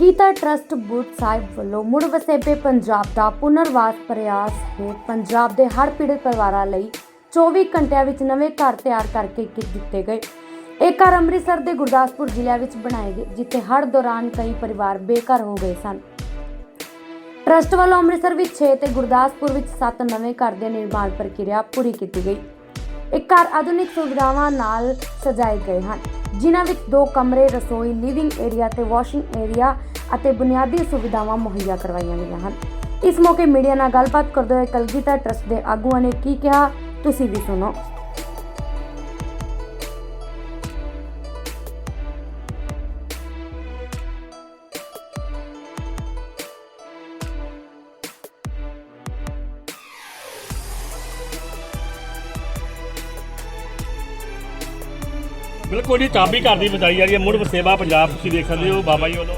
Gita trust ਬੁੱਧ ਸਾਹਿਬ ਵੱਲੋਂ ਮੁੜ ਵਸੇਬੇ ਪੰਜਾਬ ਦਾ ਪੁਨਰਵਾਸ ਪ੍ਰਯਾਸ ਹੇਠ ਪੰਜਾਬ ਦੇ ਹਰ ਪੀੜਤ ਪਰਿਵਾਰਾਂ ਲਈ 24 ਘੰਟਿਆਂ ਵਿੱਚ ਨਵੇਂ ਘਰ ਤਿਆਰ ਕਰਕੇ ਦਿੱਤੇ ਗਏ। ਇਹ ਘਰ ਅੰਮ੍ਰਿਤਸਰ ਦੇ ਗੁਰਦਾਸਪੁਰ ਜ਼ਿਲ੍ਹੇ ਵਿੱਚ ਬਣਾਏ ਗਏ, ਜਿੱਥੇ ਹੜ੍ਹ ਦੌਰਾਨ ਕਈ ਪਰਿਵਾਰ ਬੇਘਰ ਹੋ ਗਏ ਸਨ। ਟਰਸਟ ਵੱਲੋਂ ਅੰਮ੍ਰਿਤਸਰ ਵਿੱਚ 6 ਤੇ ਗੁਰਦਾਸਪੁਰ ਵਿੱਚ 7 ਨਵੇਂ ਘਰ ਦੇ ਨਿਰਮਾਣ ਪ੍ਰਕਿਰਿਆ ਪੂਰੀ ਕੀਤੀ ਗਈ। ਇਹ ਘਰ ਆਧੁਨਿਕ ਸੁਵਿਧਾਵਾਂ ਨਾਲ ਸਜਾਏ ਗਏ ਹਨ। ਜਿਨ੍ਹਾਂ ਵਿੱਚ ਦੋ ਕਮਰੇ, ਰਸੋਈ ਲਿਵਿੰਗ ਏਰੀਆ ਤੇ ਵਾਸ਼ਿੰਗ ਏਰੀਆ ਅਤੇ ਬੁਨਿਆਦੀ ਸੁਵਿਧਾਵਾਂ ਮੁਹੱਈਆ ਕਰਵਾਈਆਂ ਗਈਆਂ ਹਨ। ਇਸ ਮੌਕੇ ਮੀਡੀਆ ਨਾਲ ਗੱਲਬਾਤ ਕਰਦੇ ਹੋਏ ਕਲਗੀਤਾ ਟਰਸਟ ਦੇ ਆਗੂਆਂ ਨੇ ਕੀ ਕਿਹਾ, ਤੁਸੀਂ ਵੀ ਸੁਣੋ। ਬਿਲਕੁਲ ਜੀ ਤਾਬੀ ਘਰ ਦੀ ਵਜਾਈ ਆ ਰਹੀ ਹੈ। ਮੁੜ ਵਸੇਵਾ ਪੰਜਾਬ ਤੁਸੀਂ ਦੇਖ ਸਕਦੇ ਹੋ, ਬਾਬਾ ਜੀ ਵੱਲੋਂ।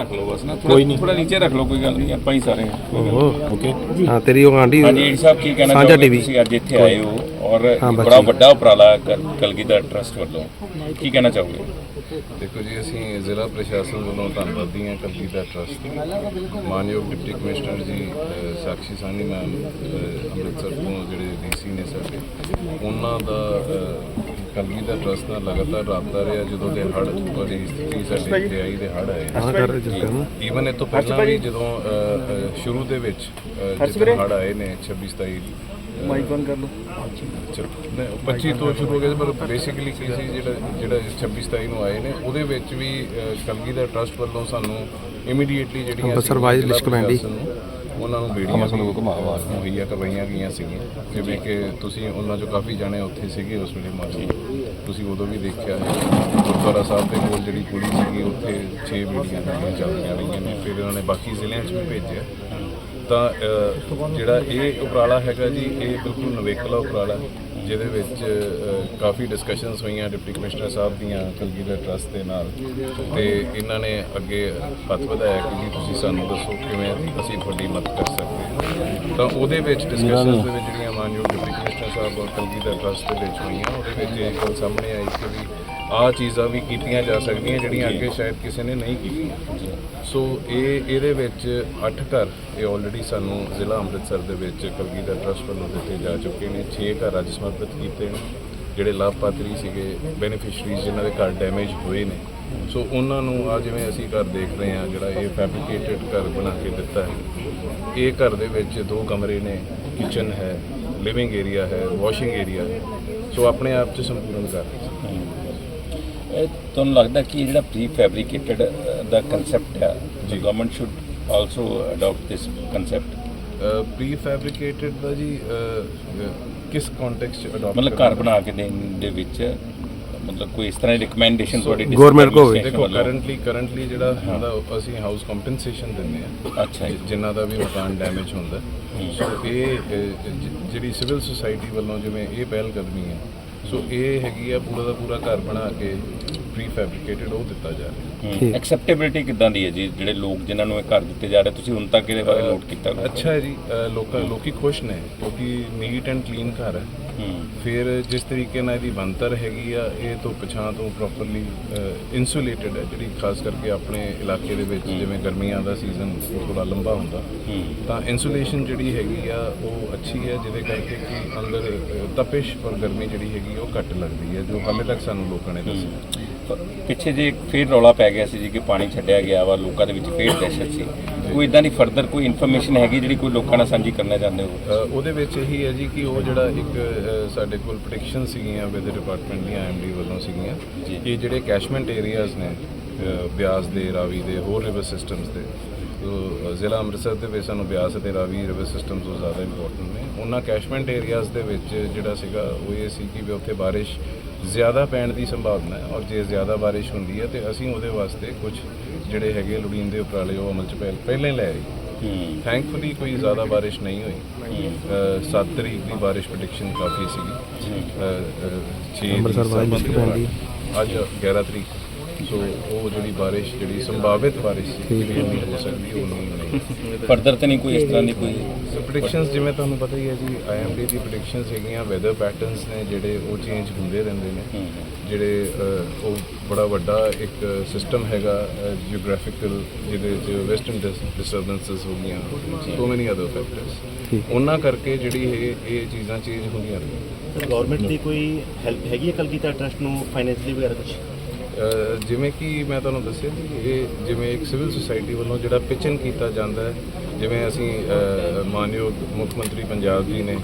ਰੱਖ ਲਓ ਬਸ ਨਾ ਕੋਈ ਨਹੀਂ। ਥੋੜਾ ਨੀਚੇ ਰੱਖ ਲਓ ਕੋਈ ਗੱਲ ਨਹੀਂ ਆਪਾਂ ਹੀ ਸਾਰੇ ਹਾਂ ਓਕੇ। ਹਾਂ ਤੇਰੀ ਉਹ ਆਂਟੀ ਹਾਂਜੀ ਸਾਹਿਬ ਕੀ ਕਹਿਣਾ ਸਾਂਝਾ ਚਾਹੋਗੇ TV ਤੁਸੀਂ ਅੱਜ ਇੱਥੇ ਆਏ ਹੋ ਔਰ। ਬੜਾ ਵੱਡਾ ਉਪਰਾਲਾ ਕਲ- ਕਲਗੀਧਰ ਟਰਸਟ ਵੱਲੋਂ। ਕੀ ਕਹਿਣਾ ਚਾਹੋਗੇ? ਦੇਖੋ ਜੀ ਅਸੀਂ ਜ਼ਿਲ੍ਹਾ ਪ੍ਰਸ਼ਾਸਨ ਵੱਲੋਂ ਧੰਨਵਾਦੀ ਹਾਂ ਕਲਗੀਧਰ ਟਰਸਟ ਦੇ ਮਾਨਯੋਗ ਡਿਪਟੀ ਕਮਿਸ਼ਨਰ ਜੀ ਸਾਕਸ਼ੀ ਸਾਨੀ ਮੈਮ ਅੰਮ੍ਰਿਤਸਰ ਤੋਂ ਜਿਹੜੇ ਡੀਸੀ ਨੇ ਸਾਡੇ ਉਹਨਾਂ ਦਾ ਅ, ਕਲਗੀਧਰ ਟਰਸਟ ਨਾਲ ਲਗਾਤਾਰ ਰਾਬਤਾ ਰਿਹਾ ਜਦੋਂ ਦੇ ਹੜ੍ਹ ਵਾਲੀ ਸਥਿਤੀ ਸਾਡੇ ਇੱਥੇ ਆਈ ਦੇ ਹੜ੍ਹ ਆਏ। ਹਾਂ ਕਰ ਜਿਸ ਨੂੰ। ਈਵਨ ਇਹ ਤੋਂ ਪਹਿਲਾਂ ਵੀ ਜਦੋਂ ਸ਼ੁਰੂ ਦੇ ਵਿੱਚ ਜਦੋਂ ਹੜ੍ਹ ਆਏ ਨੇ 26 27 ਮਾਈਕ ਔਨ ਕਰ ਲਓ। 25 ਤੋਂ ਸ਼ੁਰੂ ਹੋ ਗਿਆ ਪਰ ਬੇਸਿਕਲੀ ਕੀ ਸੀ ਜਿਹੜਾ ਜਿਹੜਾ 26 27 ਨੂੰ ਆਏ ਨੇ ਉਹਦੇ ਵਿੱਚ ਵੀ ਅ, ਕਲਗੀਧਰ ਟਰਸਟ ਵੱਲੋਂ ਸਾਨੂੰ ਇਮੀਡੀਏਟਲੀ ਜਿਹੜੀਆਂ ਅੰਮ੍ਰਿਤਸਰ ਸੀ ਵਾਈਜ਼ ਜ਼ਿਲ੍ਹਾ ਲਿਸਟ ਕਮੇਟੀ। ਉਹਨਾਂ ਨੂੰ ਬੇੜੀਆਂ ਵੀ ਮੁਹੱਈਆ ਕਰਵਾਈਆਂ ਗਈਆਂ ਸੀਗੀਆਂ। ਜਿਵੇਂ ਕਿ ਤੁਸੀਂ ਉਹਨਾਂ ਚੋਂ ਕਾਫੀ ਜਾਣੇ ਉੱਥੇ ਸੀਗੇ ਉਸ ਵੇਲੇ ਮੌਜੂਦ ਤੁਸੀਂ ਉਦੋਂ ਵੀ ਦੇਖਿਆ ਹੈ। ਗੁਰਦੁਆਰਾ ਸਾਹਿਬ ਦੇ ਕੋਲ ਜਿਹੜੀ ਕੁੜੀ ਸੀਗੀ ਉੱਥੇ 6 ਬੇੜੀਆਂ ਜਿਹੜੀਆਂ ਚੱਲਦੀਆਂ ਰਹੀਆਂ ਨੇ। ਫਿਰ ਇਹਨਾਂ ਨੇ ਬਾਕੀ ਜ਼ਿਲ੍ਹਿਆਂ 'ਚ ਵੀ ਭੇਜਿਆ। ਤਾਂ ਜਿਹੜਾ ਇਹ ਉਪਰਾਲਾ ਹੈਗਾ ਜੀ ਇਹ ਬਿਲਕੁਲ ਨਵੇਕਲਾ ਉਪਰਾਲਾ ਹੈ, ਜਿਹਦੇ ਵਿੱਚ ਕਾਫੀ ਡਿਸਕਸ਼ਨਸ ਹੋਈਆਂ ਡਿਪਟੀ ਕਮਿਸ਼ਨਰ ਸਾਹਿਬ ਦੀਆਂ ਕਲਗੀਧਰ ਟਰਸਟ ਦੇ ਨਾਲ। ਤੇ ਇਹਨਾਂ ਨੇ ਅੱਗੇ ਹੱਥ ਵਧਾਇਆ ਕਿ ਤੁਸੀਂ ਸਾਨੂੰ ਦੱਸੋ ਕਿਵੇਂ ਅਸੀਂ ਤੁਹਾਡੀ ਮਦਦ ਕਰ ਸਕਦੇ ਹਾਂ। ਤਾਂ ਉਹਦੇ ਵਿੱਚ ਡਿਸਕਸ਼ਨਸ ਦੇ ਵਿੱਚ ਜਿਹੜੀਆਂ ਮਾਨਯੋਗ ਡਿਪਟੀ ਕਮਿਸ਼ਨਰ ਸਾਹਿਬ ਔਰ ਕਲਗੀਧਰ ਟਰਸਟ ਦੇ ਵਿੱਚ ਹੋਈਆਂ ਉਹਦੇ ਵਿੱਚ ਇਹ ਗੱਲ ਸਾਹਮਣੇ ਆਈ ਕਿ ਵੀ ਆਹ ਚੀਜ਼ਾਂ ਵੀ ਕੀਤੀਆਂ ਜਾ ਸਕਦੀਆਂ ਜਿਹੜੀਆਂ ਅੱਗੇ ਸ਼ਾਇਦ ਕਿਸੇ ਨੇ ਨਹੀਂ ਕੀਤੀਆਂ। ਸੋ ਇਹ ਇਹਦੇ ਵਿੱਚ 8 ਘਰ ਇਹ ਆਲਰੇਡੀ ਸਾਨੂੰ ਜ਼ਿਲ੍ਹਾ ਅੰਮ੍ਰਿਤਸਰ ਦੇ ਵਿੱਚ ਕਲਗੀਧਰ ਟਰਸਟ ਵੱਲੋਂ ਦਿੱਤੇ ਜਾ ਚੁੱਕੇ ਨੇ। 6 ਘਰ ਅੱਜ ਸਮਰਪਿਤ ਕੀਤੇ ਨੇ ਜਿਹੜੇ ਲਾਭਪਾਤਰੀ ਸੀਗੇ ਬੈਨੀਫੀਸ਼ੀਅਰੀਜ਼ ਜਿਨ੍ਹਾਂ ਦੇ ਘਰ ਡੈਮੇਜ ਹੋਏ ਨੇ। ਸੋ ਉਹਨਾਂ ਨੂੰ ਆ ਜਿਵੇਂ ਅਸੀਂ ਘਰ ਦੇਖ ਰਹੇ ਹਾਂ ਜਿਹੜਾ ਇਹ ਫੈਬਰੀਕੇਟਡ ਘਰ ਬਣਾ ਕੇ ਦਿੱਤਾ ਹੈ। ਇਹ ਘਰ ਦੇ ਵਿੱਚ ਦੋ ਕਮਰੇ ਨੇ ਕਿਚਨ ਹੈ ਲਿਵਿੰਗ ਏਰੀਆ ਹੈ ਵਾਸ਼ਿੰਗ ਏਰੀਆ ਹੈ। ਸੋ ਆਪਣੇ ਆਪ 'ਚ ਸੰਪੂਰਨ ਹੈ। ਇਹ ਤੁਹਾਨੂੰ ਲੱਗਦਾ ਕਿ ਜਿਹੜਾ ਪ੍ਰੀ ਫੈਬਰੀਕੇਟਡ ਦਾ ਕਨਸੈਪਟ ਹੈ ਜੀ government should also adopt this concept prefabricated ਦਾ ਜੀ ਕਿਸ ਕੰਟੈਕਸਟ ਚ ਅਡਾਪਟ ਮਤਲਬ ਘਰ ਬਣਾ ਕੇ ਦੇਣ ਦੇ ਵਿੱਚ ਮਤਲਬ ਕੋਈ ਇਸ ਤਰ੍ਹਾਂ ਦੀ ਰਿਕਮੈਂਡੇਸ਼ਨ ਤੁਹਾਡੀ ਹੋਵੇ। administration ਦੇਖੋ? ਕਰੰਟਲੀ ਕਰੰਟਲੀ ਜਿਹੜਾ ਹੁੰਦਾ ਅਸੀਂ ਹਾਊਸ ਕੰਪਨਸੇਸ਼ਨ ਦਿੰਦੇ ਆ ਅੱਛਾ ਜੀ। ਜਿਨ੍ਹਾਂ ਦਾ ਵੀ ਮਕਾਨ ਡੈਮੇਜ ਹੁੰਦਾ। ਸੋ ਇਹ ਜਿਹੜੀ ਸਿਵਲ ਸੁਸਾਇਟੀ ਵੱਲੋਂ ਜਿਵੇਂ ਇਹ ਪਹਿਲ ਕਦਮੀ ਹੈ ਸੋ ਇਹ ਹੈਗੀ ਆ ਪੂਰਾ ਦਾ ਪੂਰਾ ਘਰ ਬਣਾ ਕੇ ਪ੍ਰੀ ਫੈਬਰਿਕੇਟਡ ਉਹ ਦਿੱਤਾ ਜਾ ਰਿਹਾ। ਐਕਸੈਪਟੇਬਿਲਿਟੀ ਕਿੱਦਾਂ ਦੀ ਹੈ ਜੀ? ਜਿਹੜੇ ਲੋਕ ਜਿਨ੍ਹਾਂ ਨੂੰ ਇਹ ਘਰ ਦਿੱਤੇ ਜਾ ਰਹੇ ਤੁਸੀਂ ਹੁਣ ਤੱਕ ਇਹਦੇ ਬਾਰੇ ਨੋਟ ਕੀਤਾ? ਅੱਛਾ ਹੈ ਜੀ ਅ, ਲੋਕਾਂ ਲੋਕੀ ਖੁਸ਼ ਨੇ ਕਿਉਂਕਿ ਨੀਟ ਐਂਡ ਕਲੀਨ ਘਰ ਹੂੰ। ਫਿਰ ਜਿਸ ਤਰੀਕੇ ਨਾਲ ਇਹਦੀ ਬਣਤਰ ਹੈਗੀ ਆ ਇਹ ਤੋਂ ਪਛਾਣ ਤੋਂ ਪ੍ਰੋਪਰਲੀ ਇਨਸੂਲੇਟਡ ਹੈ ਜਿਹੜੀ ਖਾਸ ਕਰਕੇ ਆਪਣੇ ਇਲਾਕੇ ਦੇ ਵਿੱਚ ਜਿਵੇਂ ਗਰਮੀਆਂ ਦਾ ਸੀਜ਼ਨ ਥੋੜਾ ਲੰਬਾ ਹੁੰਦਾ। ਤਾਂ ਇਨਸੂਲੇਸ਼ਨ ਜਿਹੜੀ ਹੈਗੀ ਆ ਉਹ ਅੱਛੀ ਹੈ ਜਿਹਦੇ ਕਰਕੇ ਕਿ ਅੰਦਰ ਤਪਿਸ਼ ਔਰ ਗਰਮੀ ਜਿਹੜੀ ਹੈਗੀ ਉਹ ਘੱਟ ਲੱਗਦੀ ਹੈ ਜੋ ਹਾਲੇ ਤੱਕ ਸਾਨੂੰ ਲੋਕਾਂ ਨੇ ਦੱਸਿਆ। ਪਰ ਪਿੱਛੇ ਜੇ ਇੱਕ ਫੇਰ ਰੌਲਾ ਪੈ ਗਿਆ ਸੀ ਜੀ ਕਿ ਪਾਣੀ ਛੱਡਿਆ ਗਿਆ ਵਾ ਲੋਕਾਂ ਦੇ ਵਿੱਚ ਫੇਰ ਦਹਿਸ਼ਤ ਸੀ। ਕੋਈ ਇਦਾਂ ਦੀ ਫਰਦਰ ਕੋਈ ਇਨਫੋਰਮੇਸ਼ਨ ਹੈਗੀ ਜਿਹੜੀ ਕੋਈ ਲੋਕਾਂ ਨਾਲ ਸਾਂਝੀ ਕਰਨਾ ਚਾਹੁੰਦੇ ਹੋ? ਉਹਦੇ ਵਿੱਚ ਇਹੀ ਹੈ ਜੀ ਕਿ ਉਹ ਜਿਹੜਾ ਇੱਕ ਸਾਡੇ ਕੋਲ ਪ੍ਰੈਡਿਕਸ਼ਨ ਸੀਗੀਆਂ ਵਿਦ ਡਿਪਾਰਟਮੈਂਟ ਦੀਆਂ ਐਮਡੀ ਵੱਲੋਂ ਸੀਗੀਆਂ। ਕਿ ਜਿਹੜੇ ਕੈਸ਼ਮੈਂਟ ਏਰੀਆਜ਼ ਨੇ ਬਿਆਸ ਦੇ ਰਾਵੀ ਦੇ ਹੋਰ ਰਿਵਰ ਸਿਸਟਮਸ ਦੇ ਜ਼ਿਲ੍ਹਾ ਅੰਮ੍ਰਿਤਸਰ ਦੇ ਵਿੱਚ ਸਾਨੂੰ ਬਿਆਸ ਅਤੇ ਰਾਵੀ ਰਿਵਰ ਸਿਸਟਮਸ ਤੋਂ ਜ਼ਿਆਦਾ ਇੰਪੋਰਟੈਂਟ ਨੇ। ਉਹਨਾਂ ਕੈਸ਼ਮੈਂਟ ਏਰੀਆਜ਼ ਦੇ ਵਿੱਚ ਜਿਹੜਾ ਸੀਗਾ ਉਹ ਇਹ ਸੀ ਕਿ ਵੀ ਉੱਥੇ ਬਾਰਿਸ਼ ਜ਼ਿਆਦਾ ਪੈਣ ਦੀ ਸੰਭਾਵਨਾ ਹੈ ਔਰ ਜੇ ਜ਼ਿਆਦਾ ਬਾਰਿਸ਼ ਹੁੰਦੀ ਹੈ ਤੇ ਅਸੀਂ ਉਹਦੇ ਵਾਸਤੇ ਕੁਝ ਜਿਹੜੇ ਹੈਗੇ ਲੋੜੀਂਦੇ ਉਪਰਾਲੇ ਉਹ ਅਮਲ ਚ ਪਹਿਲ- ਪਹਿਲਾਂ ਹੀ ਲੈ ਆਈ ਹੂੰ। ਥੈਂਕਫੁਲੀ ਕੋਈ ਜ਼ਿਆਦਾ ਬਾਰਿਸ਼ ਨਹੀਂ ਹੋਈ। 7 ਤਰੀਕ ਦੀ ਬਾਰਿਸ਼ ਪ੍ਰੈਡਿਕਸ਼ਨ ਕਾਫੀ ਸੀਗੀ। 6 ਅੰਮ੍ਰਿਤਸਰ ਵਾਲੀ ਮੁਸ਼ਕਿਲ ਪੈਂਦੀ ਅੱਜ 11 ਤਰੀਕ। ਸੋ ਉਹ ਜਿਹੜੀ ਬਾਰਿਸ਼ ਜਿਹੜੀ ਸੰਭਾਵਿਤ ਬਾਰਿਸ਼ ਸੀ ਜਿਹੜੀ ਨਹੀਂ ਹੋ ਸਕਦੀ ਉਹ ਨਹੀਂ ਹੋਣੀ ਫਰਦਰ ਤੇ ਨਹੀਂ ਕੋਈ ਇਸ ਤਰ੍ਹਾਂ ਦੀ ਕੋਈ ਪ੍ਰੈਡਿਕਸ਼ਨਸ ਜਿਵੇਂ ਤੁਹਾਨੂੰ ਪਤਾ ਹੀ ਹੈ ਜੀ ਆਈਐਮਡੀ ਦੀ ਪ੍ਰੈਡਿਕਸ਼ਨਸ ਹੈਗੀਆਂ ਵੈਦਰ ਪੈਟਰਨਸ ਨੇ ਜਿਹੜੇ ਉਹ ਚੇਂਜ ਹੁੰਦੇ ਰਹਿੰਦੇ ਨੇ। ਜਿਹੜੇ ਉਹ ਬੜਾ ਵੱਡਾ ਇੱਕ ਸਿਸਟਮ ਹੈਗਾ ਜੀਓਗ੍ਰਾਫਿਕਲ ਜਿਹਦੇ ਚ ਵੈਸਟਰਨ ਡਿਸਟਰਬੈਂਸਸ ਹੋ ਗਈਆਂ ਸੋ ਮੈਨੀ ਅਦਰ ਫੈਕਟਰਸ ਉਹਨਾਂ ਕਰਕੇ ਜਿਹੜੀ ਇਹ ਇਹ ਚੀਜ਼ਾਂ ਚੇਂਜ ਹੁੰਦੀਆਂ ਨੇ ਗਵਰਨਮੈਂਟ ਦੀ ਕੋਈ ਹੈਲਪ ਹੈਗੀ ਹੈ ਕਲਗੀਧਰ ਟਰਸਟ ਨੂੰ ਫਾਈਨੈਂਸ਼ਲੀ ਵਗੈਰਾ ਕੁਝ ਜਿਵੇਂ ਕਿ ਮੈਂ ਤੁਹਾਨੂੰ ਦੱਸਿਆ ਕਿ ਇਹ ਜਿਵੇਂ ਇੱਕ ਸਿਵਲ ਸੁਸਾਇਟੀ ਵੱਲੋਂ ਜਿਹੜਾ ਪਿਚਨ ਕੀਤਾ ਜਾਂਦਾ ਹੈ, ਜਿਵੇਂ ਅਸੀਂ ਮਾਨਯੋਗ ਮੁੱਖ ਮੰਤਰੀ ਪੰਜਾਬ ਜੀ ਨੇ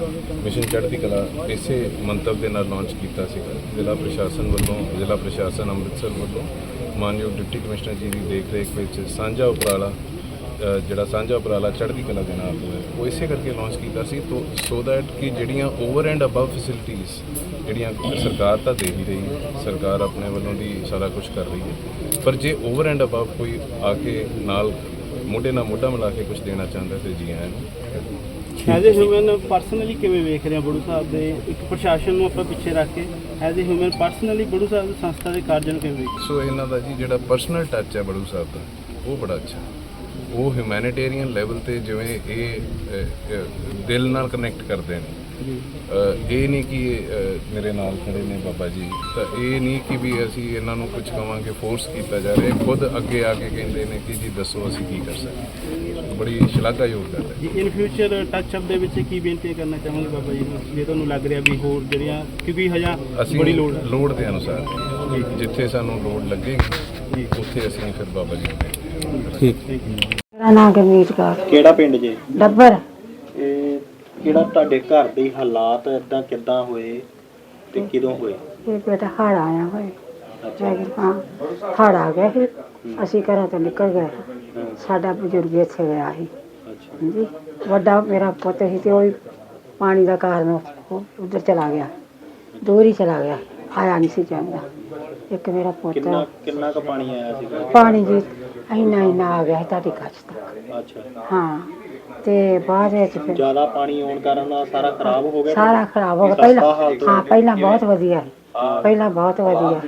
ਮਿਸ਼ਨ ਚੜ੍ਹਦੀ ਕਲਾ ਇਸੇ ਮੰਤਵ ਦੇ ਨਾਲ ਲਾਂਚ ਕੀਤਾ ਸੀਗਾ। ਜ਼ਿਲ੍ਹਾ ਪ੍ਰਸ਼ਾਸਨ ਵੱਲੋਂ, ਜ਼ਿਲ੍ਹਾ ਪ੍ਰਸ਼ਾਸਨ ਅੰਮ੍ਰਿਤਸਰ ਵੱਲੋਂ ਮਾਨਯੋਗ ਡਿਪਟੀ ਕਮਿਸ਼ਨਰ ਜੀ ਦੀ ਦੇਖ ਰੇਖ ਵਿੱਚ ਸਾਂਝਾ ਉਪਰਾਲਾ ਜਿਹੜਾ ਸਾਂਝਾ ਉਪਰਾਲਾ ਚੜ੍ਹਦੀ ਕਲਾ ਦੇ ਨਾਲ ਉਹ ਇਸੇ ਕਰਕੇ ਲਾਂਚ ਕੀਤਾ ਸੀ, ਤੋ ਸੋ ਦੈਟ ਕਿ ਜਿਹੜੀਆਂ ਓਵਰ ਐਂਡ ਅਬਵ ਫੈਸਿਲਿਟੀਆਂ ਜਿਹੜੀਆਂ ਸਰਕਾਰ ਤਾਂ ਦੇ ਹੀ ਰਹੀ ਹੈ ਸਰਕਾਰ ਆਪਣੇ ਵੱਲੋਂ ਦੀ ਸਾਰਾ ਕੁਝ ਕਰ ਰਹੀ ਹੈ। ਪਰ ਜੇ ਓਵਰ ਐਂਡ ਅਬਵ ਕੋਈ ਆ ਕੇ ਨਾਲ ਮੋਢੇ ਨਾਲ ਮੋਢਾ ਮਿਲਾ ਕੇ ਕੁਝ ਦੇਣਾ ਚਾਹੁੰਦਾ ਤੇ ਜੀ ਆਇਆਂ ਨੂੰ। ਐਜ਼ ਏ ਹਿਊਮਨ ਪਰਸਨਲੀ ਕਿਵੇਂ ਵੇਖ ਰਹੇ ਬੜੂ ਸਾਹਿਬ ਦੇ? ਇੱਕ ਪ੍ਰਸ਼ਾਸਨ ਨੂੰ ਆਪਾਂ ਪਿੱਛੇ ਰੱਖ ਕੇ as a human personally Baru Sahib ਦੀ ਸੰਸਥਾ ਦੇ ਕਾਰਜਾਂ ਨੂੰ ਕਿਵੇਂ ਵੇਖ ਸੋ ਇਹਨਾਂ ਦਾ ਜੀ ਜਿਹੜਾ ਪਰਸਨਲ ਟੱਚ ਹੈ ਬੜੂ ਸਾਹਿਬ ਦਾ ਉਹ ਬੜਾ ਅੱਛਾ। ਉਹ ਹਿਊਮੈਨਿਟੇਰੀਅਨ ਲੈਵਲ ਤੇ ਜਿਵੇਂ ਇਹ ਅ, ਅ, ਦਿਲ ਨਾਲ ਕਨੈਕਟ ਕਰਦੇ ਨੇ। ਅ, ਇਹ ਨਹੀਂ ਕਿ ਮੇਰੇ ਨਾਲ ਖੜੇ ਨੇ ਬਾਬਾ ਜੀ। ਤਾਂ ਇਹ ਨਹੀਂ ਕਿ ਵੀ ਅਸੀਂ ਇਹਨਾਂ ਨੂੰ ਕੁਝ ਕਵਾਂਗੇ ਫੋਰਸ ਕੀਤਾ ਜਾ ਰਿਹਾ। ਖੁਦ ਅੱਗੇ ਆ ਕੇ ਕਹਿੰਦੇ ਨੇ ਕਿ ਜੀ ਦੱਸੋ ਅਸੀਂ ਕੀ ਕਰ ਸਕਦੇ। ਬੜੀ ਸ਼ਲਾਘਾਯੋਗ ਗੱਲ ਹੈ। ਜੀ ਇਨ ਫਿਊਚਰ ਟੱਚ ਅਪ ਦੇ ਵਿੱਚ ਕੀ ਬੇਨਤੀ ਕਰਨਾ ਚਾਹਾਂਗੇ ਬਾਬਾ ਜੀ? ਨੂੰ ਜੇ ਤੁਹਾਨੂੰ ਲੱਗ ਰਿਹਾ ਵੀ ਹੋਰ ਜਿਹੜੀਆਂ ਕਿਉਂਕਿ ਹਜਾ ਬੜੀ ਲੋੜ ਦੇ ਅਨੁਸਾਰ ਜਿੱਥੇ ਸਾਨੂੰ ਲੋੜ ਲੱਗੇਗੀ ਉੱਥੇ ਅਸੀਂ ਫਿਰ ਬਾਬਾ ਜੀ ਨੂੰ ਠੀਕ। ਮੇਰਾ ਨਾਮ ਗੁਰਮੀਤ ਕੌਰ। ਕਿਹੜਾ ਪਿੰਡ ਜੇ? ਡੱਬਰ। ਇਹ ਕਿਹੜਾ ਤੁਹਾਡੇ ਘਰ ਦੇ ਹਾਲਾਤ ਇਦਾਂ ਕਿੱਦਾਂ ਹੋਏ ਤੇ ਕਿਦੋਂ ਹੋਏ? ਇਹ ਬੇਟਾ ਹੜ ਆਇਆ ਹੋਏ ਹਾਂ ਹੜ ਆ ਗਿਆ ਸੀ। ਅਸੀਂ ਘਰਾਂ ਤੋਂ ਨਿਕਲ ਗਏ। ਸਾਡਾ ਬਜ਼ੁਰਗ ਇੱਥੇ ਗਿਆ ਸੀ। ਅੱਛਾ। ਹਾਂਜੀ। ਵੱਡਾ ਮੇਰਾ ਪੁੱਤ ਸੀ ਤੇ ਉਹ ਵੀ ਪਾਣੀ ਦਾ ਕਾਰਨ ਉਧਰ ਚਲਾ ਗਿਆ। ਦੂਰ ਹੀ ਚਲਾ ਗਿਆ। ਆਇਆ ਨਹੀਂ ਸੀ ਜਾਂਦਾ ਇੱਕ ਮੇਰਾ ਪੁੱਤ ਕਿੰਨਾ ਕਿੰਨਾ ਕੁ ਪਾਣੀ ਆਇਆ ਸੀਗਾ? ਪਾਣੀ ਜੀ ਇੰਨਾ ਇੰਨਾ ਆ ਗਿਆ ਸੀ ਤੁਹਾਡੀ ਤੱਕ। ਅੱਛਾ। ਹਾਂ। ਤੇ ਬਾਅਦ ਵਿੱਚ ਫਿਰ ਜ਼ਿਆਦਾ ਪਾਣੀ ਆਉਣ ਕਾਰਨ ਆ ਸਾਰਾ ਖਰਾਬ ਹੋ ਗਿਆ? ਸਾਰਾ ਖਰਾਬ ਹੋ ਗਿਆ। ਪਹਿਲਾਂ ਹਾਂ ਪਹਿਲਾਂ ਬਹੁਤ ਵਧੀਆ ਸੀ। ਪਹਿਲਾਂ ਬਹੁਤ ਵਧੀਆ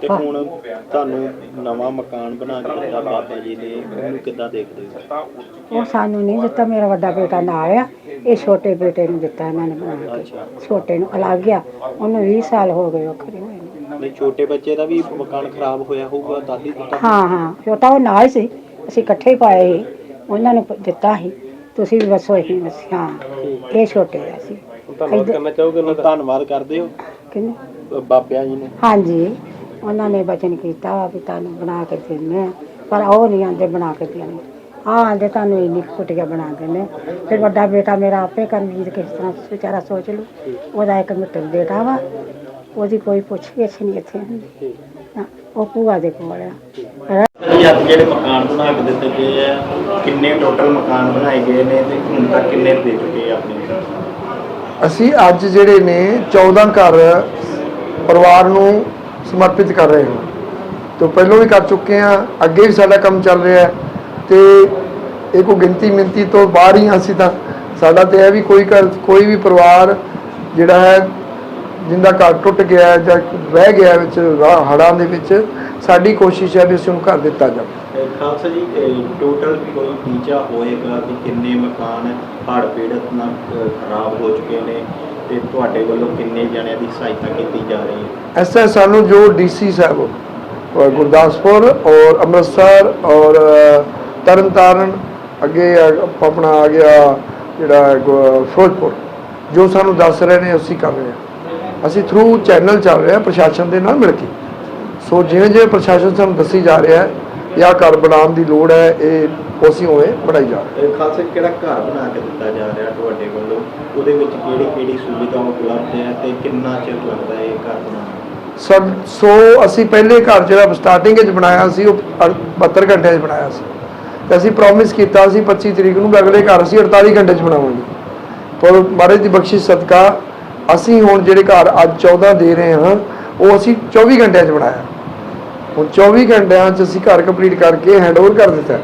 ਤੇ ਹੁਣ ਤੁਹਾਨੂੰ ਨਵਾਂ ਮਕਾਨ ਬਣਾ ਕੇ ਦਿੱਤਾ ਬਾਬਾ ਜੀ ਨੇ। ਉਹਨੂੰ ਕਿੱਦਾਂ ਦੇਖਦੇ ਹੋ? ਉਹ ਸਾਨੂੰ ਨਹੀਂ ਦਿੱਤਾ। ਮੇਰਾ ਵੱਡਾ ਬੇਟਾ ਨਾਲ ਆ ਇਹ ਛੋਟੇ ਬੇਟੇ ਨੂੰ ਦਿੱਤਾ ਇਹਨਾਂ ਨੇ ਬਣਾ ਕੇ। ਛੋਟੇ ਨੂੰ ਅਲੱਗ ਗਿਆ ਉਹਨੂੰ 20 ਸਾਲ ਹੋ ਗਏ ਵੱਖਰੇ ਹੋਏ ਨੂੰ। ਨਹੀਂ ਛੋਟੇ ਬੱਚੇ ਦਾ ਵੀ ਮਕਾਨ ਖਰਾਬ ਹੋਇਆ ਹੋਊਗਾ ਦਾਦੀ ਦਿੱਤਾ ਹਾਂ ਹਾਂ। ਛੋਟਾ ਉਹ ਨਾਲ ਸੀ। ਅਸੀਂ ਇਕੱਠੇ ਹੀ ਪਾਏ ਸੀ। ਉਹਨਾਂ ਨੂੰ ਦਿੱਤਾ ਸੀ। ਤੁਸੀਂ ਵੀ ਬਸੋ ਹੀ ਬਸ ਹਾਂ ਇਹ ਛੋਟੇ ਆ ਸੀ ਧੰਨਵਾਦ ਕਰਨਾ ਚਾਹੋਗੇ ਉਹਨਾਂ ਦਾ? ਧੰਨਵਾਦ ਕਰਦੇ ਹੋ। ਕਿੰਨੇ? ਬਾਬਿਆਂ ਜੀ ਨੂੰ। ਹਾਂਜੀ ਉਹਨਾਂ ਨੇ ਬਚਨ ਕੀਤਾ ਵਾ ਵੀ ਤੁਹਾਨੂੰ ਬਣਾ ਕੇ ਆ ਪਰ ਉਹ ਨਹੀਂ ਆਂਦੇ ਬਣਾ ਕੇ ਦੇਣੇ। ਆ ਆਂਦੇ ਤੁਹਾਨੂੰ ਇੰਨੀ ਕੁ ਕੁਟੀਆ ਬਣਾ ਦਿੰਦੇ ਫਿਰ ਵੱਡਾ ਬੇਟਾ ਮੇਰਾ ਆਪੇ ਕਰਮਜੀਤ ਕਿਸ ਤਰ੍ਹਾਂ ਵਿਚਾਰਾ ਸੋਚ ਲੂ ਉਹਦਾ ਇੱਕ ਮਿੱਟਰ ਬੇਟਾ ਵਾ ਉਹਦੀ ਕੋਈ ਪੁੱਛ ਗਿੱਛ ਨਹੀਂ ਇੱਥੇ ਹੁੰਦੀ। ਨਾ, ਉਹ ਭੂਆ ਦੇ ਕੋਲ ਆ। ਅੱਜ ਜਿਹੜੇ ਮਕਾਨ ਬਣਾ ਕੇ ਦਿੱਤੇ ਗਏ ਆ, ਕਿੰਨੇ ਟੋਟਲ ਮਕਾਨ ਬਣਾਏ ਗਏ ਨੇ ਤੇ ਹੁਣ ਤੱਕ ਕਿੰਨੇ ਦੇ ਚੁੱਕੇ ਆ ਆਪਣੇ ਅਸੀਂ ਅੱਜ ਜਿਹੜੇ ਨੇ 14 ਘਰ ਪਰਿਵਾਰ ਨੂੰ ਸਮਰਪਿਤ ਕਰ ਰਹੇ ਹਾਂ। ਤੋਂ ਪਹਿਲਾਂ ਵੀ ਕਰ ਚੁੱਕੇ ਹਾਂ, ਅੱਗੇ ਵੀ ਸਾਡਾ ਕੰਮ ਚੱਲ ਰਿਹਾ ਹੈ ਤੇ ਇਹ ਕੋਈ ਗਿਣਤੀ ਮਿੰਤੀ ਤੋਂ ਬਾਹਰ ਹੀ ਹਾਂ ਅਸੀਂ ਤਾਂ। ਸਾਡਾ ਤੇ ਇਹ ਵੀ ਕੋਈ ਘਰ, ਕੋਈ ਵੀ ਪਰਿਵਾਰ ਜਿਹੜਾ ਹੈ, ਜਿੰਦਾ ਘਰ ਟੁੱਟ ਗਿਆ ਜਾਂ ਰਹਿ ਗਿਆ ਵਿੱਚ, ਰਾਹ- ਹੜ੍ਹਾਂ ਦੇ ਵਿੱਚ ਸਾਡੀ ਕੋਸ਼ਿਸ਼ ਹੈ ਵੀ ਅਸੀਂ ਉਹਨੂੰ ਘਰ ਦਿੱਤਾ ਜਾਵੇ। ਖਾਲਸਾ ਜੀ ਟੋਟਲ ਕੋਈ ਟੀਚਾ ਹੋਏਗਾ ਕਿ ਕਿੰਨੇ ਮਕਾਨ ਹੜ੍ਹ ਪੀੜਤ ਨਾਲ ਖਰਾਬ ਹੋ ਚੁੱਕੇ ਨੇ ਤੇ ਤੁਹਾਡੇ ਵੱਲੋਂ ਕਿੰਨੇ ਜਣਿਆਂ ਦੀ ਸਹਾਇਤਾ ਕੀਤੀ ਜਾ ਰਹੀ ਹੈ? ऐसा ਸਾਨੂੰ ਜੋ ਡੀਸੀ ਸਾਹਿਬ ਔਰ ਗੁਰਦਾਸਪੁਰ ਔਰ ਅੰਮ੍ਰਿਤਸਰ ਔਰ ਤਰਨਤਾਰਨ ਅੱਗੇ ਆਪਣਾ ਆ ਗਿਆ ਜਿਹੜਾ ਹੈ ਫਿਰੋਜ਼ਪੁਰ ਜੋ ਸਾਨੂੰ ਦੱਸ ਰਹੇ ਨੇ ਅਸੀਂ ਕਰ ਰਹੇ ਹਾਂ। ਅਸੀਂ ਥਰੂ ਚੈਨਲ ਚੱਲ ਰਿਹਾ ਪ੍ਰਸ਼ਾਸਨ ਦੇ ਨਾਲ ਮਿਲ ਕੇ। ਸੋ ਜਿਵੇਂ ਜਿਵੇਂ ਪ੍ਰਸ਼ਾਸਨ ਸਾਨੂੰ ਦੱਸੀ ਜਾ ਰਿਹਾ ਹੈ ਆਹ ਘਰ ਬਣਾਉਣ ਦੀ ਲੋੜ ਹੈ ਇਹ ਉਸੇ ਹੋਏ ਬਣਾਈ ਜਾ ਰਹੀ ਹੈ। ਜੀ, ਕਿਹੜਾ ਘਰ ਬਣਾ ਕੇ ਦਿੱਤਾ ਜਾ ਰਿਹਾ ਤੁਹਾਡੇ ਵੱਲੋਂ? ਉਹਦੇ ਵਿੱਚ ਕਿਹੜੀ ਕਿਹੜੀ ਸੁਵਿਧਾ ਉਪਲਬਧ ਹੈ ਤੇ ਕਿੰਨਾ ਚਿਰ ਲੱਗਦਾ ਹੈ ਇਹ ਘਰ ਬਣਾਉਣ ਸੋ ਅਸੀਂ ਪਹਿਲੇ ਘਰ ਜਿਹੜਾ ਸਟਾਰਟਿੰਗ ਵਿੱਚ ਬਣਾਇਆ ਸੀ ਉਹ ਅੜ- 72 ਘੰਟਿਆਂ 'ਚ ਬਣਾਇਆ ਸੀ। ਤੇ ਅਸੀਂ ਪ੍ਰੋਮਿਸ ਕੀਤਾ ਸੀ 25 ਤਰੀਕ ਨੂੰ ਅਗਲੇ ਘਰ ਅਸੀਂ 48 ਘੰਟੇ 'ਚ ਬਣਾਵਾਂਗੇ। ਪਰ ਮਹਾਰਾਜ ਦੀ ਬਖਸ਼ਿਸ਼ ਸਦਕਾ ਅਸੀਂ ਹੁਣ ਜਿਹੜੇ ਘਰ ਅੱਜ 14 ਦੇ ਰਹੇ ਹਾਂ ਉਹ ਅਸੀਂ 24 ਘੰਟਿਆਂ 'ਚ ਬਣਾਇਆ। ਹੁਣ 24 ਘੰਟਿਆਂ 'ਚ ਅਸੀਂ ਘਰ ਕੰਪਲੀਟ ਕਰਕੇ ਹੈਂਡਓਵਰ ਕਰ ਦਿੱਤਾ।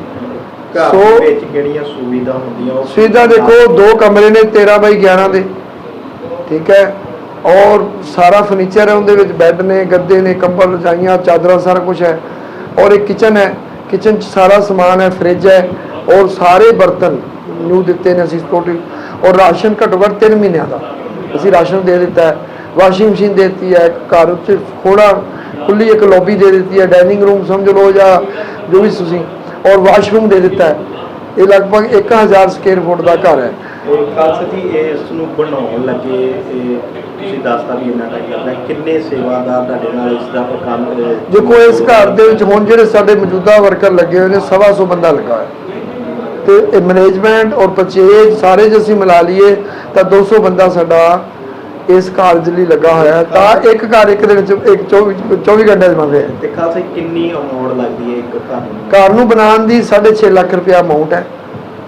ਸੋ ਵਿੱਚ ਕਿਹੜੀਆਂ ਸੁਵਿਧਾ ਹੁੰਦੀਆਂ? ਉਹ ਸੁਵਿਧਾ ਦੇਖੋ ਦੋ ਕਮਰੇ ਨੇ 13 ਬਾਈ 11 ਦੇ। ਠੀਕ ਹੈ? ਔਰ ਸਾਰਾ ਫਰਨੀਚਰ ਹੈ ਉਹਦੇ ਵਿੱਚ ਬੈੱਡ ਨੇ ਗੱਦੇ ਨੇ ਕੰਬਲ ਰਜਾਈਆਂ ਚਾਦਰਾਂ ਸਾਰਾ ਕੁਝ ਹੈ। ਔਰ ਇੱਕ ਕਿਚਨ ਹੈ। ਕਿਚਨ 'ਚ ਸਾਰਾ ਸਮਾਨ ਹੈ ਫ੍ਰਿਜ ਹੈ। ਔਰ ਸਾਰੇ ਬਰਤਨ ਨੂੰ ਦਿੱਤੇ ਨੇ ਅਸੀਂ ਟੋਟਲ ਔਰ ਰਾਸ਼ਨ ਘੱਟੋ ਘੱਟ 3 ਮਹੀਨਿਆਂ ਦਾ। ਅਸੀਂ ਰਾਸ਼ਨ ਦੇ ਦਿੱਤਾ ਹੈ। ਵਾਸ਼ਿੰਗ ਮਸ਼ੀਨ ਦੇ ਦਿੱਤੀ ਹੈ। ਘਰ ਉੱਤੇ ਥੋੜਾ ਖੁੱਲੀ ਇੱਕ ਲੌਬੀ ਦੇ ਦਿੱਤੀ ਹੈ ਡਾਈਨਿੰਗ ਰੂਮ ਸਮਝ ਲਓ ਜਾਂ ਜੋ ਵੀ ਤੁਸੀਂ ਔਰ ਵਾਸ਼ਰੂਮ ਦੇ ਦਿੱਤਾ ਹੈ। ਇਹ ਲਗਭਗ 1000 ਸਕੁਅਰ ਫੁੱਟ ਦਾ ਘਰ ਹੈ। ਖਾਲਸਾ ਜੀ ਇਹ ਇਸ ਨੂੰ ਬਣਾਉਣ ਲੱਗੇ ਇਹ ਤੁਸੀਂ ਦੱਸਤਾ ਵੀ ਇੰਨਾ ਟਾਈਮ ਲੱਗਦਾ ਹੈ। ਕਿੰਨੇ ਸੇਵਾਦਾਰ ਤੁਹਾਡੇ ਨਾਲ ਇਸ ਦਾ ਕੰਮ ਦੇਖੋ ਇਸ ਘਰ ਦੇ ਵਿੱਚ ਹੁਣ ਜਿਹੜੇ ਸਾਡੇ ਮੌਜੂਦਾ ਵਰਕਰ ਲੱਗੇ ਹੋਏ ਨੇ ਸਵਾ ਸੌ ਬੰਦਾ ਲੱਗਾ ਹੋਇਆ। ਤੇ ਇਹ ਮੈਨੇਜਮੈਂਟ ਔਰ ਪਰਚੇਜ ਸਾਰੇ ਜੇ ਅਸੀਂ ਮਿਲਾ ਲਈਏ ਤਾਂ 200 ਬੰਦਾ ਸਾਡਾ ਇਸ ਕਾਰਜ ਲਈ ਲੱਗਾ ਹੋਇਆ। ਤਾਂ ਇੱਕ ਘਰ ਇੱਕ ਦੇ ਵਿੱਚ ਇੱਕ 24 24 ਘੰਟੇ ਬਣ ਰਿਹਾ ਹੈ ਤੇ ਖਾਲਸਾ ਜੀ ਕਿੰਨੀ ਅਮਾਉਂਟ ਲੱਗਦੀ ਹੈ ਇੱਕ ਘਰ ਨੂੰ? ਘਰ ਨੂੰ ਬਣਾਉਣ ਦੀ 6.5 ਲੱਖ ਰੁਪਇਆ ਅਮਾਉਂਟ ਹੈ।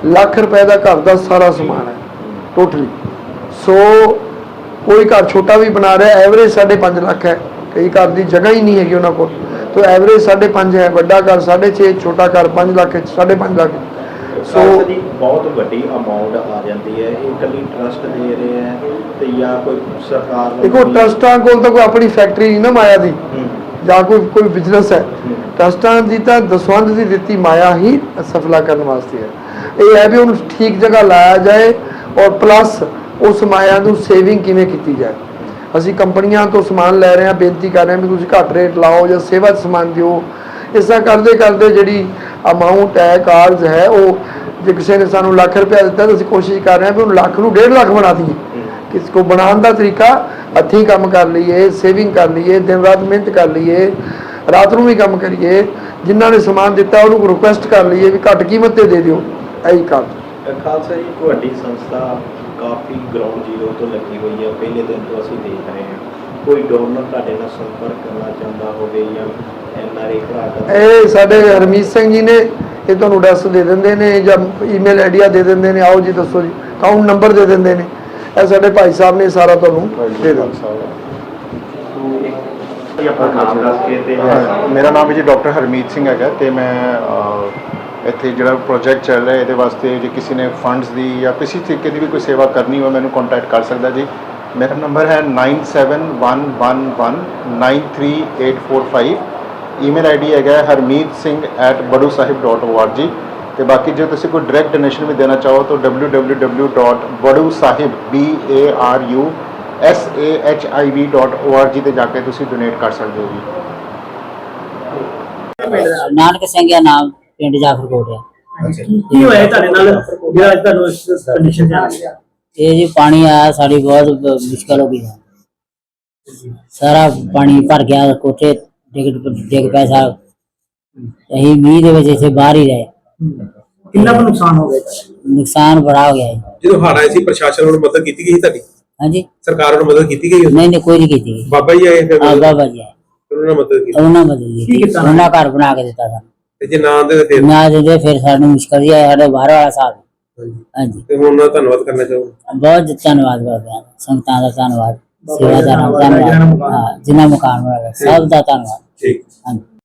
ਲੱਖ ਰੁਪਏ ਦਾ ਘਰ ਦਾ ਸਾਰਾ ਸਮਾਨ ਹੈ ਟੋਟਲੀ ਸੋ ਕੋਈ ਘਰ ਛੋਟਾ ਵੀ ਬਣਾ ਰਿਹਾ ਐਵਰੇਜ 5.5 ਲੱਖ ਹੈ। ਕਈ ਘਰ ਦੀ ਜਗ੍ਹਾ ਹੀ ਨਹੀਂ ਹੈਗੀ ਉਹਨਾਂ ਕੋਲ। ਤਾਂ ਐਵਰੇਜ 5.5 ਹੈ ਵੱਡਾ ਘਰ 6.5 ਛੋਟਾ ਘਰ 5 ਲੱਖ 5.5 ਲੱਖ। ਸੋ ਜੀ ਬਹੁਤ ਵੱਡੀ ਅਮਾਉਂਟ ਆ ਜਾਂਦੀ ਹੈ। ਇਹ ਇਕੱਲੀ ਟਰਸਟ ਦੇ ਰਹੇ ਹੈ ਤੇ ਜਾਂ ਕੋਈ ਸਰਕਾਰ ਦੇਖੋ ਟਰਸਟਾਂ ਕੋਲ ਤਾਂ ਕੋਈ ਆਪਣੀ ਫੈਕਟਰੀ ਨਹੀਂ ਨਾ ਮਾਇਆ ਦੀ। ਜਾਂ ਕੋਈ ਕੋਈ ਬਿਜ਼ਨਸ ਹੈ। ਟਰਸਟਾਂ ਦੀ ਤਾਂ ਦਸਵੰਧ ਦੀ ਦਿੱਤੀ ਮਾਇਆ ਹੀ ਸਫਲਾ ਕਰਨ ਵਾਸਤੇ ਹੈ। ਇਹ ਹੈ ਵੀ ਉਹਨੂੰ ਠੀਕ ਜਗ੍ਹਾ ਲਾਇਆ ਜਾਏ ਔਰ ਪਲੱਸ ਉਸ ਮਾਇਆ ਨੂੰ ਸੇਵਿੰਗ ਕਿਵੇਂ ਕੀਤੀ ਜਾਏ। ਅਸੀਂ ਕੰਪਨੀਆਂ ਤੋਂ ਸਮਾਨ ਲੈ ਰਹੇ ਹਾਂ ਬੇਨਤੀ ਕਰ ਰਹੇ ਹਾਂ ਵੀ ਤੁਸੀਂ ਘੱਟ ਰੇਟ ਲਾਓ ਜਾਂ ਸੇਵਾ ਸਮਾਨ ਦਿਓ। ਇਸ ਤਰ੍ਹਾਂ ਕਰਦੇ ਕਰਦੇ ਜਿਹੜੀ ਅਮਾਉਂਟ ਹੈ ਕਾਰਜ ਹੈ ਉਹ ਜੇ ਕਿਸੇ ਨੇ ਸਾਨੂੰ ਲੱਖ ਰੁਪਇਆ ਦਿੱਤਾ ਤਾਂ ਅਸੀਂ ਕੋਸ਼ਿਸ਼ ਕਰ ਰਹੇ ਹਾਂ ਵੀ ਉਹਨੂੰ ਲੱਖ ਨੂੰ 1.5 ਲੱਖ ਬਣਾ ਦਈਏ। ਕਿਸ ਕੋ ਬਣਾਉਣ ਦਾ ਤਰੀਕਾ ਹੱਥੀਂ ਕੰਮ ਕਰ ਲਈਏ ਸੇਵਿੰਗ ਕਰ ਲਈਏ ਦਿਨ ਰਾਤ ਮਿਹਨਤ ਕਰ ਲਈਏ ਰਾਤ ਨੂੰ ਵੀ ਕੰਮ ਕਰੀਏ ਜਿਨ੍ਹਾਂ ਨੇ ਸਮਾਨ ਦਿੱਤਾ ਉਹਨੂੰ ਰਿਕੁਐਸਟ ਕਰ ਲਈਏ ਵੀ ਘੱਟ ਕੀਮਤ ਤੇ ਦੇ ਦਿਓ। ਇਹੀ ਕੰਮ। ਖਾਲਸਾ ਜੀ ਤੁਹਾਡੀ ਸੰਸਥਾ ਕਾਫੀ ਗਰਾਊਂਡ ਜ਼ੀਰੋ ਤੋਂ ਲੱਗੀ ਹੋਈ ਹੈ ਪਹਿਲੇ ਦਿਨ ਤੋਂ ਅਸੀਂ ਦੇਖ ਰਹੇ ਹਾਂ। ਕੋਈ ਡੋਨਰ ਤੁਹਾਡੇ ਨਾਲ ਸੰਪਰਕ ਕਰਨਾ ਚਾਹੁੰਦਾ ਹੋਵੇ ਜਾਂ ਐਨਆਰਆਈ ਭਰਾ ਦਾ ਇਹ ਸਾਡੇ ਹਰਮੀਤ ਸਿੰਘ ਜੀ ਨੇ ਇਹ ਤੁਹਾਨੂੰ ਐਡਰੈਸ ਦੇ ਦਿੰਦੇ ਨੇ ਜਾਂ ਈਮੇਲ ਆਈਡੀਆ ਦੇ ਦਿੰਦੇ ਨੇ। ਆਓ ਜੀ ਦੱਸੋ ਜੀ ਅਕਾਊਂਟ ਨੰਬਰ ਦੇ ਦਿੰਦੇ ਨੇ। ਇਹ ਸਾਡੇ ਭਾਈ ਸਾਹਿਬ ਨੇ ਸਾਰਾ ਤੁਹਾਨੂੰ ਦੇ ਦਿੰਦੇ ਇਹ ਆਪਣਾ ਨਾਮ ਦੱਸ ਕੇ ਤੇ ਮੇਰਾ ਨਾਮ ਹੈ ਜੀ ਡਾਕਟਰ ਹਰਮੀਤ ਸਿੰਘ ਹੈਗਾ ਤੇ ਮੈਂ ਇੱਥੇ ਜਿਹੜਾ ਪ੍ਰੋਜੈਕਟ ਚੱਲ ਰਿਹਾ ਇਹਦੇ ਵਾਸਤੇ ਜੇ ਕਿਸੇ ਨੇ ਫੰਡਸ ਦੀ ਜਾਂ ਕਿਸੇ ਤਰੀਕੇ ਦੀ ਵੀ ਕੋਈ ਸੇਵਾ ਕਰਨੀ ਹੋਵੇ ਮੈਨੂੰ ਕੰਟੈਕਟ ਕਰ ਸਕਦਾ ਜੀ। ਮੇਰਾ ਨੰਬਰ ਹੈ 9711193845 ਈਮੇਲ ਆਈਡੀ ਹੈਗਾ harmeetsingh@badusahib.org ਤੇ ਬਾਕੀ ਜੇ ਤੁਸੀਂ ਕੋਈ ਡਾਇਰੈਕਟ ਡੋਨੇਸ਼ਨ ਵੀ ਦੇਣਾ ਚਾਹੋ ਤਾਂ www.badusahib b a r u s a h i v.org ਤੇ ਜਾ ਕੇ ਤੁਸੀਂ ਡੋਨੇਟ ਕਰ ਸਕਦੇ ਹੋ ਜੀ ਨਾਨਕ ਸਿੰਘ ਦਾ ਨਾਮ ਪਿੰਡ ਜਾਫਰਕੋਟ ਆ ਕੀ ਹੋਇਆ ਤੁਹਾਡੇ ਨਾਲ ਜਿਹੜਾ ਅੱਜ ਤੁਹਾਨੂੰ ਇਸ ਕੰਡੀਸ਼ਨ ਚ ਇਹ ਜੀ ਪਾਣੀ ਆਇਆ ਸਾਡੀ ਬਹੁਤ ਬ- ਮੁਸ਼ਕਲ ਹੋ ਗਈ ਹੈ। ਸਾਰਾ ਪਾਣੀ ਭਰ ਗਿਆ ਕੋਠੇ ਡਿੱਗ ਡਿੱਗ ਪਿਆ ਸਾਹਿਬ ਅਸੀਂ ਮੀਂਹ ਦੇ ਵਿੱਚ ਇੱਥੇ ਬਾਹਰ ਹੀ ਰਹੇ। ਕਿੰਨਾ ਕੁ ਨੁਕਸਾਨ ਹੋ ਗਿਆ? ਨੁਕਸਾਨ ਬੜਾ ਹੋ ਗਿਆ ਜੀ। ਜਦੋਂ ਹੜ ਆਏ ਸੀ ਪ੍ਰਸ਼ਾਸਨ ਵੱਲੋਂ ਮਦਦ ਕੀਤੀ ਗਈ ਸੀ ਤੁਹਾਡੀ? ਹਾਂਜੀ। ਸਰਕਾਰ ਵੱਲੋਂ ਮਦਦ ਕੀਤੀ ਗਈ ਨਹੀਂ ਨਹੀਂ ਕੋਈ ਨਹੀਂ ਕੀਤੀ ਬਾਬਾ ਜੀ ਆਏ ਫਿਰ? ਆ ਬਾਬਾ ਜੀ ਆਏ। ਉਹਨਾਂ ਨੇ ਮਦਦ ਕੀਤੀ? ਉਹਨਾਂ ਮਦਦ ਕੀ ਕੀਤੀ ਕੀਤਾ? ਉਹਨਾਂ ਘਰ ਬਣਾ ਕੇ ਦਿੱਤਾ ਸਾਨੂੰ। ਤੇ ਜੇ ਨਾ ਆਉਂਦੇ ਤਾਂ ਫਿਰ? ਨਾ ਦਿੰਦੇ ਫਿਰ ਸਾਨੂੰ ਮੁਸ਼ਕਲ ਹੀ ਆਇਆ ਸਾਡੇ ਬਾਹਰ ਵਾਲਾ ਸਾਹਿਬ ਹਾਂਜੀ। ਤੇ ਹੁਣ ਦਾ ਧੰਨਵਾਦ ਕਰਨਾ ਚਾਹੋ ਬਹੁਤ ਧੰਨਵਾਦ ਕਰਦੇ ਹਾਂ ਸੰਗਤਾਂ ਦਾ ਧੰਨਵਾਦ ਸੇਵਾਦਾਰਾਂ ਦਾ ਧੰਨਵਾਦ। ਹਾਂ ਜਿਨ੍ਹਾਂ ਮਕਾਨ ਬਣਾਇਆ ਸਭ ਦਾ ਧੰਨਵਾਦ। ਠੀਕ।